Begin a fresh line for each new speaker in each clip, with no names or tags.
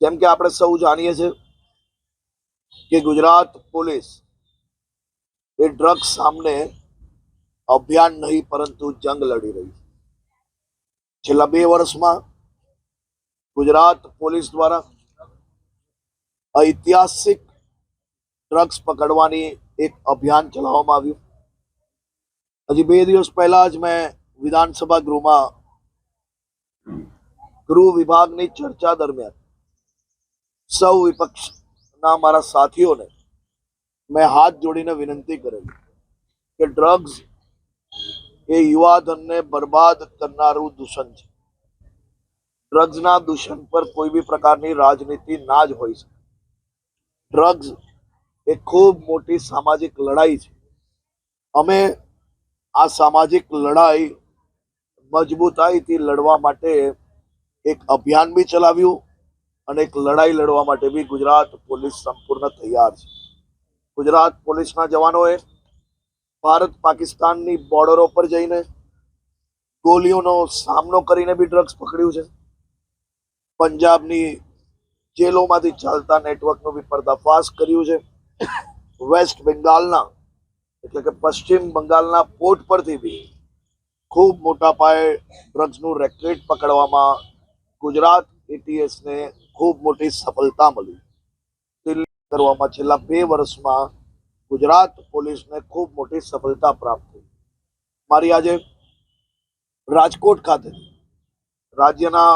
જેમ કે આપણે સૌ જાણીએ છીએ કે ગુજરાત પોલીસ એ ડ્રગ્સ સામે અભિયાન નહીં, પરંતુ જંગ લડી રહી છે. છેલ્લા બે વર્ષમાં ગુજરાત પોલીસ દ્વારા ઐતિહાસિક ડ્રગ્સ પકડવાની એક અભિયાન ચલાવવામાં આવ્યું. હજી બે દિવસ પહેલા જ મેં વિધાનસભા ગૃહમાં ગૃહ વિભાગની ચર્ચા દરમિયાન સૌ વિપક્ષના મારા સાથીઓને મેં હાથ જોડીને વિનંતી કરેલી કે ડ્રગ્સ એ યુવાધનને બરબાદ કરનારું દૂષણ છે. ડ્રગ્સના દૂષણ પર કોઈ બી પ્રકારની રાજનીતિ ના જ હોઈ શકે. ડ્રગ્સ એ ખૂબ મોટી સામાજિક લડાઈ છે. અમે આ સામાજિક લડાઈ મજબૂતાઈથી લડવા માટે એક અભિયાન બી ચલાવ્યું. અને એક લડાઈ લડવા માટે બી ગુજરાત પોલીસ સંપૂર્ણ તૈયાર છે. ગુજરાત પોલીસના જવાનોએ ભારત પાકિસ્તાનની બોર્ડરો પર જઈને ગોલીઓનો સામનો કરીને બી ડ્રગ્સ પકડ્યું છે. પંજાબની જેલોમાંથી ચાલતા નેટવર્કનો બી પર્દાફાશ કર્યું છે. વેસ્ટ બેંગાલના એટલે કે પશ્ચિમ બંગાળના પોર્ટ પરથી બી ખૂબ મોટા પાયે ડ્રગ્સનું રેકેટ પકડવામાં ગુજરાત એટીએસને ખૂબ મોટી સફળતા મળી. દિલ્હી કરવામાં છેલ્લા બે વર્ષમાં ગુજરાત પોલીસને ખૂબ મોટી સફળતા પ્રાપ્ત થઈ. મારી આજે રાજકોટ ખાતે રાજ્યના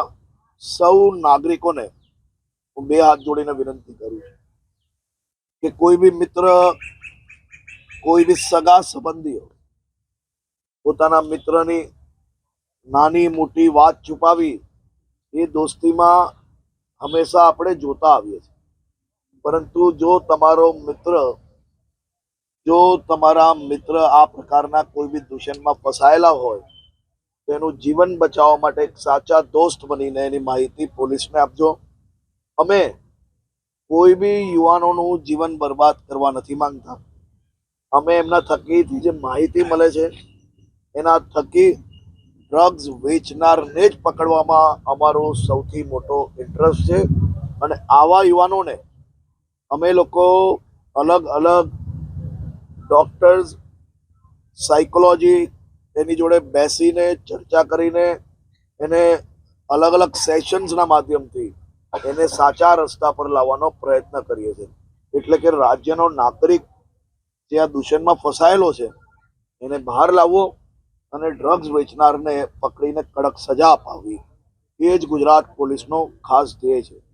સૌ નાગરિકોને હું બે હાથ જોડીને વિનંતી કરું છું કે કોઈ બી મિત્ર, કોઈ બી સગા સંબંધીઓ પોતાના મિત્રની નાની મોટી વાત છુપાવી એ દોસ્તીમાં હંમેશા આપણે જોતા આવીએ છીએ. પરંતુ જો તમારો મિત્ર, જો તમારા મિત્ર આ પ્રકારના કોઈ બી દૂષણમાં ફસાયેલા હોય, તો એનું જીવન બચાવવા માટે એક સાચા દોસ્ત બનીને એની માહિતી પોલીસને આપજો. અમે કોઈ બી યુવાનોનું જીવન બરબાદ કરવા નથી માંગતા. અમે એમના થકીથી જે માહિતી મળે છે, એના થકી ડ્રગ્સ વેચનારને જ પકડવામાં અમારો સૌથી મોટો ઇન્ટરેસ્ટ છે. અને આવા યુવાનોને અમે લોકો અલગ અલગ ડોક્ટર્સ સાયકોલોજી એની જોડે બેસીને ચર્ચા કરીને એને અલગ અલગ સેશન્સના માધ્યમથી એને સાચા રસ્તા પર લાવવાનો પ્રયત્ન કરીએ છીએ. એટલે કે રાજ્યનો નાગરિક જે આ દૂષણમાં ફસાયેલો છે, એને બહાર લાવવો અને ડ્રગ્સ વેચનારને પકડીને કડક સજા અપાવવી. એ જ ગુજરાત પોલીસનો ખાસ ધ્યેય છે.